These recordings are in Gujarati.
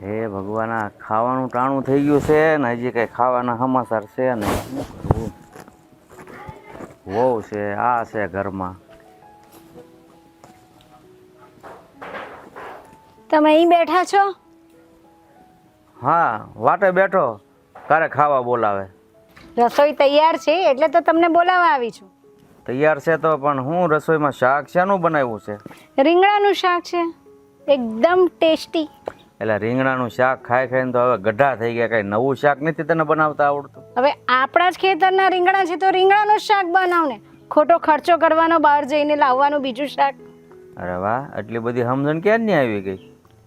હે ભગવાન આ ખાવાનું ટાણું થઈ ગયું છે ને હજી કંઈ ખાવાના સમાચાર છે ને શું કરવું વહુ છે આ છે ઘરમાં. તમે અહીં બેઠા છો? હા વાટે બેઠો. કારે ખાવા બોલાવે. રસોઈ તૈયાર છે એટલે તો તમને બોલાવવા આવી છું. તૈયાર છે તો પણ હું રસોઈમાં શાક શેનું બનાવ્યું છે? રીંગણાનું શાક છે. એકદમ ટેસ્ટી. એટલે રીંગણાનું શાક ખાઈ ખાઈને તો હવે ગઢા થઈ ગયા કઈ નવું શાક નથી તને બનાવતા આવડતું? હવે આપણા જ ખેતરના રીંગણા છે તો રીંગણાનું શાક બનાવ ને ખોટો ખર્ચો કરવાનો બહાર જઈને લાવવાનું બીજું શાક. અરે વાહ આટલી બધી સમજણ ક્યારની આવી ગઈ?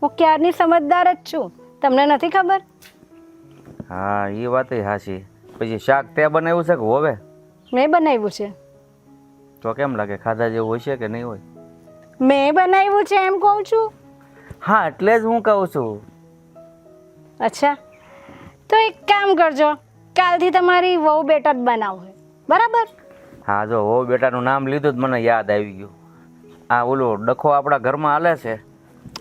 હું ક્યારની સમજદાર જ છું. તમને નથી ખબર? હા એ વાત સાચી પછી શાક તે બનાવ્યું છે કે હોવે? મેં બનાવ્યું છે. તો કેમ લાગે ખાધા જેવું હોય છે કે નહીં હોય? મેં બનાવ્યું છે એમ કહું છું. હા એટલે જ હું કહું છું. અચ્છા. તો એક કામ કરજો કાલથી તમારી વહુ બેટા જ બનાવો બરાબર? હા જો વહુ બેટાનું નામ લીધું જ મને યાદ આવી ગયું. આ ઓલો ડખો આપણા ઘરમાં હાલે છે.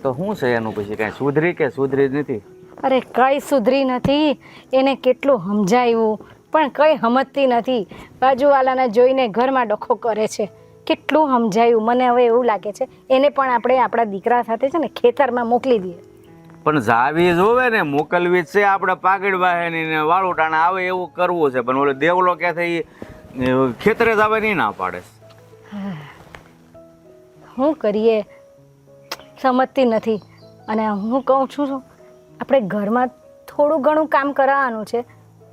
તો શું છે એનું પછી કાંઈ સુધરી કે સુધરી જ નથી? અરે કઈ સુધરી નથી. એને કેટલું સમજાવ્યું પણ કઈ સમજતી નથી. બાજુવાલાને જોઈને ઘરમાં ડખો કરે છે. કેટલું સમજાયું? મને હવે એવું લાગે છે એને પણ આપણે આપણા દીકરા સાથે છે ને ખેતરમાં મોકલી દઈએ. પણ જાવી જોવે ને મોકલવી છે આપણે પાકીટ વાહેની ને વાળું આવે એવું કરવું છે પણ ઓલો દેવલો કે થઈ ખેતરે જ આવે નહીં ના પાડે. શું કરીએ? સમજતી નથી. અને હું કહું છું આપણે ઘરમાં થોડું ઘણું કામ કરાવવાનું છે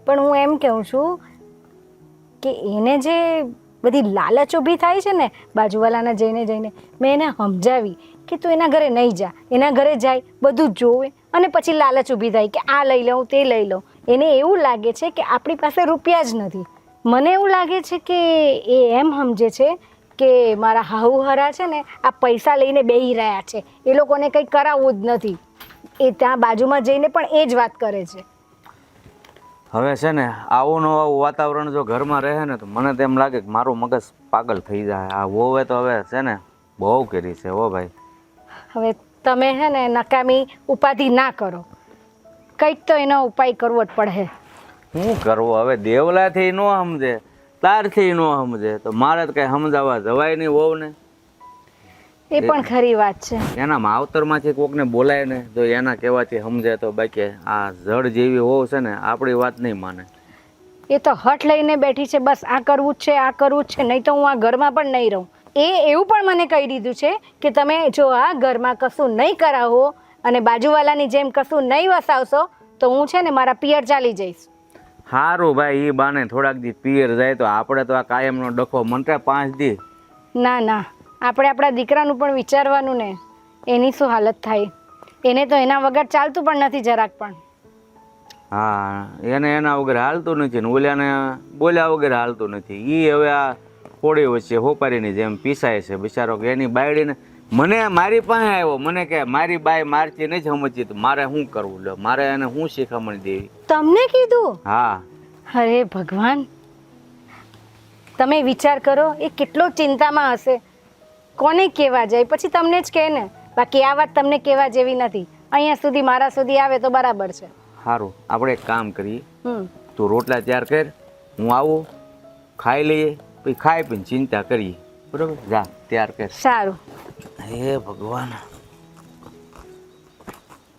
પણ હું એમ કહું છું કે એને જે બધી લાલચ ઊભી થાય છે ને, બાજુવાલાના જઈને જઈને મેં એને સમજાવી કે તું એના ઘરે નહીં જા, એના ઘરે જાય, બધું જોવે અને પછી લાલચ ઊભી થાય કે આ લઈ લઉં, તે લઈ લઉં. એને એવું લાગે છે કે આપણી પાસે રૂપિયા જ નથી. મને એવું લાગે છે કે એ એમ સમજે છે કે મારા હાહુહરા છે ને, આ પૈસા લઈને બેહી રહ્યા છે. એ લોકોને કંઈ કરાવવું જ નથી. એ ત્યાં બાજુમાં જઈને પણ એ જ વાત કરે છે. હવે છે ને આવું ને આવું વાતાવરણ જો ઘરમાં રહે ને તો મને તેમ લાગે કે મારું મગજ પાગલ થઈ જાય. આ વોવે તો હવે છે ને બહુ કરી છે હો ભાઈ. હવે તમે હે ને નકામી ઉપાધિ ના કરો. કંઈક તો એનો ઉપાય કરવો જ પડે. શું કરવું? હવે દેવલાથી ન સમજે તારથી ન સમજે. તો મારે તો કંઈ સમજાવવા જવાય નહીં વહુને. એ પણ ખરી વાત છે. એના માવતરમાંથી કોકને બોલાય ને તો એના કહેવાથી સમજે તો બાકી આ જડ જેવી હોવ છે ને આપણી વાત નહીં માને. એ તો હઠ લઈને બેઠી છે બસ આ કરવું જ છે આ કરવું જ છે નહીં તો હું આ ઘરમાં પણ નહીં રહું. એ એવું પણ મને કહી દીધું છે કે તમે જો આ ઘરમાં કશું નહીં કરાવો અને બાજુવાલાની જેમ કશું નહીં વસાવશો તો હું છે ને મારા પિયર ચાલી જઈશ. સારું ભાઈ એ બાને થોડાક દી પિયર જાય તો આપણે તો આ કાયમનો ડખો મંત્રા પાંચ દી. ના ના. આપણે આપણા દીકરાનું પણ વિચારવાનું ને એની શું હાલત થાય? એને તો એના વગર ચાલતું પણ નથી જરાક પણ. હા એને એના વગર હાલતું નથી ને ઓલાને બોલ્યા વગર હાલતું નથી. એ હવે આ કોળી વચ્ચે હોપારીની જેમ પીસાય છે. બિચારો કે એની બાયડીને મને મારી પાસે આવ્યો. મને કે મારી બાઈ મારથી નહીં સમજતી. તો મારે શું કરવું? લો મારે એને શું શીખામણ દેવી? તમને કીધું? હા. અરે ભગવાન. તમે વિચાર કરો એ કેટલો ચિંતામાં હશે. કોને કહેવા જાય? પછી તમને જ કહે ને બાકી આ વાત તમને કહેવા જેવી નથી. અહીંયા સુધી મારા સુધી આવે તો બરાબર છે. સારું આપણે એક કામ કરીએ. તું રોટલા તૈયાર કર હું આવું ખાઈ લઈએ પછી ખાઈ પીને ચિંતા કરીએ. બરોબર? જા તૈયાર કર. સારું. હે ભગવાન.